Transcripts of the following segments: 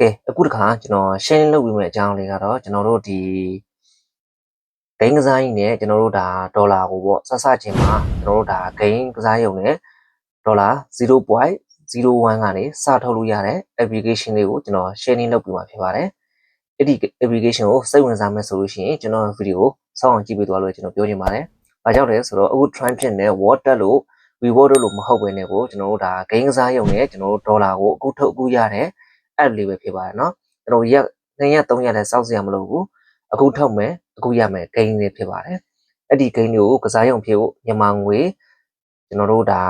ကဲအခုတခါကျွန်တော် share လုပ်ပြီးမယ့်အကြောင်းလေးကတော့ကျွန်တော်တို့ဒီဂိမ်းကစားကြီးနဲ့ကျွန်တော်တို့ဒါဒေါ်လာကိုပေါ့ဆက်စချင်းမှာကျွန်တော်တို့ဒါဂိမ်းကစားရုံနဲ့ဒေါ်လာ0.01ကနေစထုတ်လို့ရတဲ့ application လေးကိုကျွန်တော် sharing လုပ်ပြီးမှာဖြစ်ပါတယ်အဲ့ဒီ application ကိုစိတ်ဝင်စားမယ်ဆိုလို့ရှိရင်ကျွန်တော်ဗီဒီယိုစောင့်အောင်ကြည့်ပေးသွားလို့ကျွန်တော်ပြောချင်ပါတယ်။ဘာကြောင့်လဲဆိုတော့အခု trend ဖြစ်နေ water လို့ reward လို့မဟုတ်ဘဲနဲ့ကိုကျွန်တော်တို့ဒါ game ကစားရုံနဲ့ကျွန်တော်တို့ဒေါ်လာကိုအခုထုတ်အခုရတဲ့ အဲ့လိုပဲဖြစ်ပါတယ်နော်ကျွန်တော်ရက်နှစ်ရက်သုံးရက်လည်းစောင့်စရာမလိုဘူးအခုထုတ်မယ်အခုရမယ်ဂိမ်းတွေဖြစ်ပါတယ်အဲ့ဒီဂိမ်းတွေကိုကစားရုံဖြစ်ဖို့မြန်မာငွေကျွန်တော်တို့ဒါ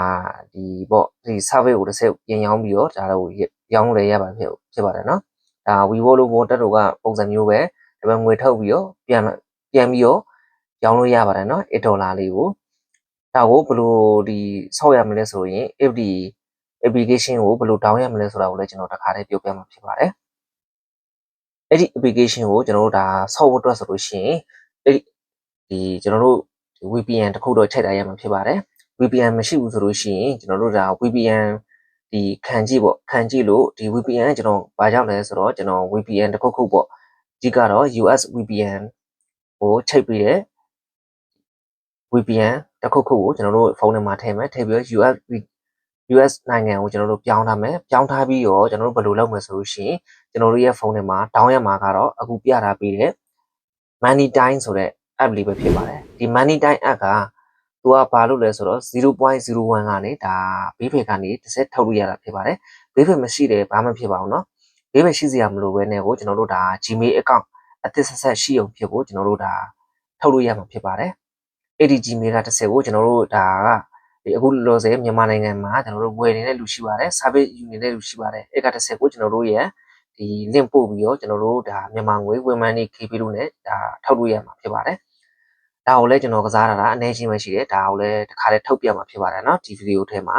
ဒီပေါ့ဒီ survey ကိုတစ်ဆက်ပြင်ရောင်းပြီးတော့ဒါတော့ရောင်းလဲရပါဖြစ်ဖြစ်ပါတယ်နော်ဒါ vivo လို့ water တို့ကပုံစံမျိုးပဲဒါပေမဲ့ငွေထုတ်ပြီးတော့ပြန်ပြန်ပြီးတော့ရောင်းလို့ရပါတယ်နော်1ဒေါ်လာလေးကိုဒါကိုဘယ်လိုဒီဆောက်ရမလဲဆိုရင် FD application ကိုဘယ်လို down ရမလဲဆိုတာကိုလည်းကျွန်တော်တခါတည်းပြောပြမှာဖြစ်ပါတယ်။အဲ့ဒီ application ကိုကျွန်တော်တို့ဒါဆောက်ဖို့အတွက်ဆိုလို့ရှိရင်အဲ့ဒီဒီကျွန်တော်တို့ VPN တစ်ခုတော့ချိန်ထားရမှာဖြစ်ပါတယ်။ VPN မရှိဘူးဆိုလို့ရှိရင်ကျွန်တော်တို့ဒါ VPN ဒီခံကြည့်ပေါ့ခံကြည့်လို့ဒီ VPN ကျွန်တော်ဘာကြောင့်လဲဆိုတော့ကျွန်တော် VPN တစ်ခုခုပေါ့အဓိကတော့ US VPN ကိုချိန်ပြီးတဲ့ VPN တစ်ခုခုကိုကျွန်တော်တို့ဖုန်းထဲမှာထည့်မယ်ထည့်ပြီးတော့ US US နိုင်ငံကိုကျွန်တော်တို့ပြောင်းထားမယ်ပြောင်းထားပြီးတော့ကျွန်တော်တို့ဘယ်လိုလုပ်မလဲဆိုလို့ရှိရင်ကျွန်တော်တို့ရဲ့ဖုန်းထဲမှာ down ရမှာကတော့အခုပြထားပြီးတဲ့ Money Time ဆိုတဲ့ app လေးပဲဖြစ်ပါတယ်ဒီ Money Time app ကသူကဘာလို့လဲဆိုတော့0.01ကနေဒါဘေးဖေကနေတစ်ဆက်ထုတ်လို့ရတာဖြစ်ပါတယ်ဘေးဖေမရှိတယ်ဘာမှဖြစ်ပါဘူးเนาะဘေးဖေရှိစရာမလိုဘဲနဲ့ကိုကျွန်တော်တို့ဒါ Gmail account အသစ်ဆက်ဆက်ရှိအောင်ဖြစ်ဖို့ကျွန်တော်တို့ဒါထုတ်လို့ရမှာဖြစ်ပါတယ်အဲ့ဒီ Gmail ကတစ်ဆက်ကိုကျွန်တော်တို့ဒါက ဒီအခုလောဆယ်မြန်မာနိုင်ငံမှာကျွန်တော်တို့ဝယ်နေတဲ့လူရှိပါတယ် service ယူနေတဲ့လူရှိပါတယ်အဲ့ကတစ်ဆက်ကိုကျွန်တော်တို့ရဲ့ဒီ link ပို့ပြီးတော့ကျွန်တော်တို့ဒါမြန်မာငွေဝင်မှန်းနေ KP လို့ ਨੇ ဒါထောက်လို့ရမှာဖြစ်ပါတယ်ဒါကိုလည်းကျွန်တော်ကစားတာဒါအနေချင်းပဲရှိတယ်ဒါကိုလည်းတစ်ခါတည်းထုတ်ပြမှာဖြစ်ပါတယ်เนาะဒီဗီဒီယိုထဲမှာ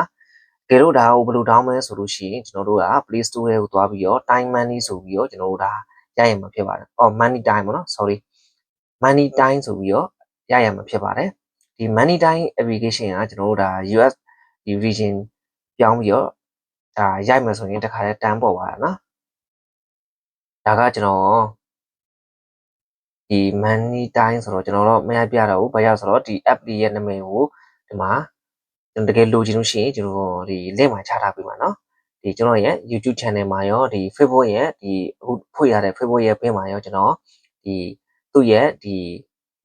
တကယ်လို့ဒါကိုဘယ်လို down မလဲဆိုလို့ရှိရင်ကျွန်တော်တို့က Play Store ထဲကိုသွားပြီးတော့ Time Money ဆိုပြီးတော့ကျွန်တော်တို့ဒါရရမှာဖြစ်ပါတယ်အော် Money Time ပေါ့နော် sorry Money Time ဆိုပြီးတော့ရရမှာဖြစ်ပါတယ် ဒီ Money Time application ကကျွန်တော်တို့ဒါ US ဒီ region ပြောင်းပြီးတော့ဒါရိုက်မယ်ဆိုရင်တခါတည်းတန်းပေါ်သွားတာနော်ဒါကကျွန်တော်ဒီ Money Time ဆိုတော့ကျွန်တော်တော့မရပြတော့ဘူးဘာကြောင့်ဆိုတော့ဒီ app လေးရဲ့နာမည်ကိုဒီမှာကျွန်တော်တကယ်လိုချင်လို့ရှိရင်ကျွန်တော်ဒီ link မှာချထားပေးပါနော်ဒီကျွန်တော်ရဲ့ YouTube channel မှာရောဒီ Facebook ရဲ့ဒီအခုဖွင့်ရတဲ့ Facebook ရဲ့ page မှာရောကျွန်တော်ဒီသူ့ရဲ့ဒီ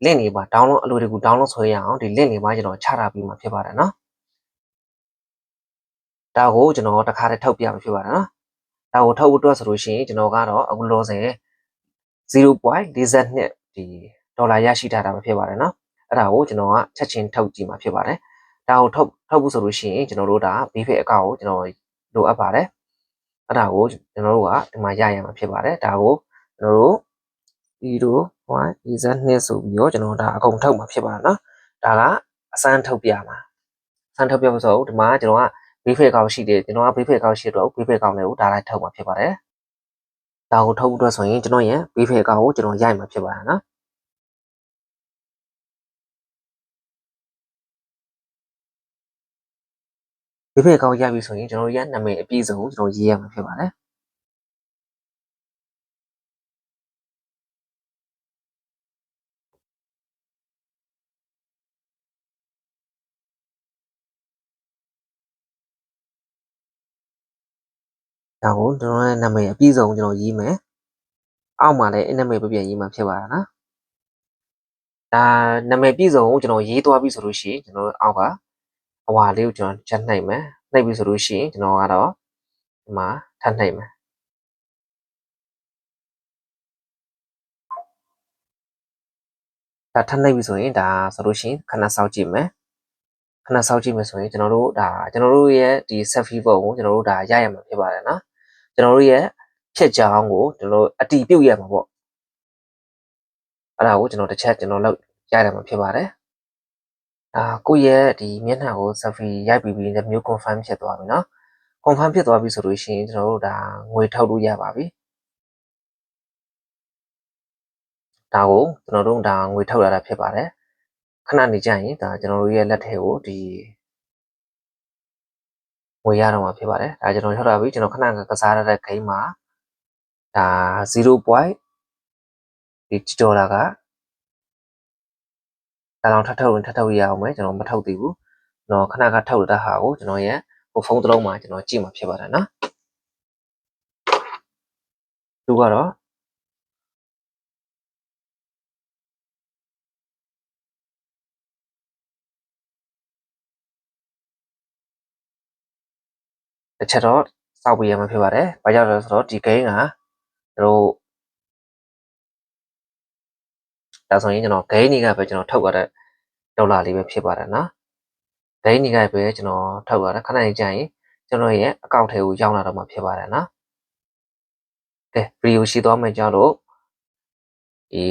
link တွေပါ download အလိုတကူ download ဆွဲရအောင်ဒီ link တွေပါကျွန်တော်ချထားပြီးမှဖြစ်ပါတယ်နော်ဒါကိုကျွန်တော်တခါတည်းထုတ်ပြမှာဖြစ်ပါတယ်နော်ဒါကိုထုတ်ဖို့အတွက်ဆိုလို့ရှိရင်ကျွန်တော်ကတော့အခုလောဆယ်0.42ဒီဒေါ်လာရရှိထားတာပဲဖြစ်ပါတယ်နော်အဲ့ဒါကိုကျွန်တော်ကချက်ချင်းထုတ်ကြည့်မှာဖြစ်ပါတယ်ဒါကိုထုတ်ထုတ်ဖို့ဆိုလို့ရှိရင်ကျွန်တော်တို့ဒါဘေးဖေအကောက်ကိုကျွန်တော်လိုအပ်ပါတယ်အဲ့ဒါကိုကျွန်တော်တို့ကဒီမှာရရမှာဖြစ်ပါတယ်ဒါကိုကျွန်တော်တို့ 0 1 z2 ဆိုပြီးတော့ကျွန်တော်ဒါအကုန်ထုတ်မှာဖြစ်ပါတယ်နော်ဒါကအစမ်းထုတ်ပြမှာအစမ်းထုတ်ပြဖို့ဆိုတော့ဒီမှာကျွန်တော်ကဘေးဖေကောက်ရှိတယ်ကျွန်တော်ကဘေးဖေကောက်ရှိတော့ဘေးဖေကောက်လေးကိုဒါလိုက်ထုတ်မှာဖြစ်ပါတယ်ဒါကိုထုတ်ဖို့အတွက်ဆိုရင်ကျွန်တော်ရဲ့ဘေးဖေကောက်ကိုကျွန်တော်ရိုက်မှာဖြစ်ပါတယ်နော်ဘေးဖေကောက်ရိုက်ပြီဆိုရင်ကျွန်တော်ရဲ့နာမည်အပြည့်စုံကိုကျွန်တော်ရေးရမှာဖြစ်ပါတယ် ဒါကိုကျွန်တော်ရဲ့နာမည်အပြည့်စုံကျွန်တော်ရေးမယ်အောက်မှာလည်းအနာမည်ပြပြရေးမှာဖြစ်ပါလားနော်ဒါနာမည်ပြည့်စုံကိုကျွန်တော်ရေးသွားပြီဆိုလို့ရှိရင်ကျွန်တော်အောက်ကအဝါလေးကိုကျွန်တော်ချက်နှိပ်မယ်နှိပ်ပြီဆိုလို့ရှိရင်ကျွန်တော်ကတော့ဒီမှာထပ်နှိပ်မယ်ဒါထပ်နှိပ်ပြီဆိုရင်ဒါဆိုလို့ရှိရင်ခဏစောင့်ကြည့်မယ်ခဏစောင့်ကြည့်မယ်ဆိုရင်ကျွန်တော်တို့ဒါကျွန်တော်တို့ရဲ့ဒီ selfie ပုံကိုကျွန်တော်တို့ဒါရရမှာဖြစ်ပါတယ်နော် ကျွန်တော်တို့ရဲ့ဖြစ်ကြောင်းကိုကျွန်တော်အတီးပြုတ်ရမှာပေါ့အဲ့ဒါကိုကျွန်တော်တစ်ချက်ကျွန်တော်လောက်ရရမှာဖြစ်ပါတယ်အာကိုယ့်ရဲ့ဒီမျက်နှာကို selfie ရိုက်ပြီးပြီးတဲ့မျိုး confirm ဖြစ်သွားပြီเนาะ confirm ဖြစ်သွားပြီဆိုလို့ရှိရင်ကျွန်တော်တို့ဒါငွေထုတ်လို့ရပါပြီဒါကိုကျွန်တော်တို့ဒါငွေထုတ်လာတာဖြစ်ပါတယ်ခဏနေကြရင်ဒါကျွန်တော်တို့ရဲ့လက်ထဲကိုဒီ ငွေရတော့မှာဖြစ်ပါတယ်ဒါကျွန်တော်ထုတ်တာပြီကျွန်တော်ခဏကစားရတဲ့ game မှာဒါ 0. ဒီဒေါ်လာကတလောင်ထပ်ထုတ်ရင်ထပ်ထုတ်ရအောင်မယ်ကျွန်တော်မထုတ်သေးဘူးကျွန်တော်ခဏခါထုတ်တဲ့ဟာကိုကျွန်တော်ရဲ့ဟိုဖုန်းတစ်လုံးမှာကျွန်တော်ကြည့်မှာဖြစ်ပါတယ်နော်သူကတော့ တစ်ချက်တော့စောက်ပြရမှာဖြစ်ပါတယ်။ဘာကြောင့်လဲဆိုတော့ဒီ gain ကတို့ဒါဆိုရင်ကျွန်တော် gain တွေကပဲကျွန်တော်ထုတ်ရတဲ့ဒေါ်လာလေးပဲဖြစ်ပါတယ်နော်။ gain တွေကပဲကျွန်တော်ထုတ်ရတာခဏနေကြရင်ကျွန်တော်ရဲ့အကောင့်ထဲကိုရောက်လာတော့မှဖြစ်ပါတယ်နော်။ကဲဗီဒီယိုရှိသွားမယ်ကြောင့်လို့ဒီ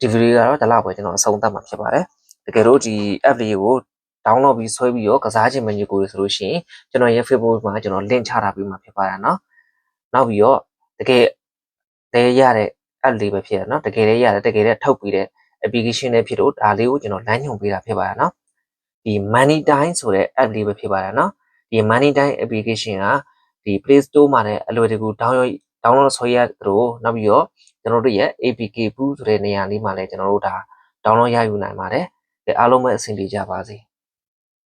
ဒီဗီဒီယိုကတော့ဒီလောက်ပဲကျွန်တော်အဆုံးသတ်မှာဖြစ်ပါတယ်။တကယ်လို့ဒီ app လေးကို download ပြီးဆွဲပြီးတော့ကစားခြင်းမညကိုဆိုလို့ရှိရင်ကျွန်တော်ရဲ့ Facebook မှာကျွန်တော် link ချထားပြီးမှဖြစ်ပါတယ်နော်။နောက်ပြီးတော့တကယ်တကယ်ရတဲ့ app လေးပဲဖြစ်ရနော်။တကယ်လည်းရတယ်တကယ်လည်းထုတ်ပြီးတဲ့ application လေးဖြစ်လို့ဒါလေးကိုကျွန်တော်လမ်းညွှန်ပေးတာဖြစ်ပါတယ်နော်။ဒီ Money Time ဆိုတဲ့ app လေးပဲဖြစ်ပါတယ်နော်။ဒီ Money Time application ကဒီ Play Store မှာလည်းအလွယ်တကူ download download ဆွဲရသလိုနောက်ပြီးတော့ကျွန်တော်တို့ရဲ့ APK ဘူးဆိုတဲ့နေရာလေးမှာလည်းကျွန်တော်တို့ဒါ download ရယူနိုင်ပါတယ်။အားလုံးပဲအဆင်ပြေကြပါစေ။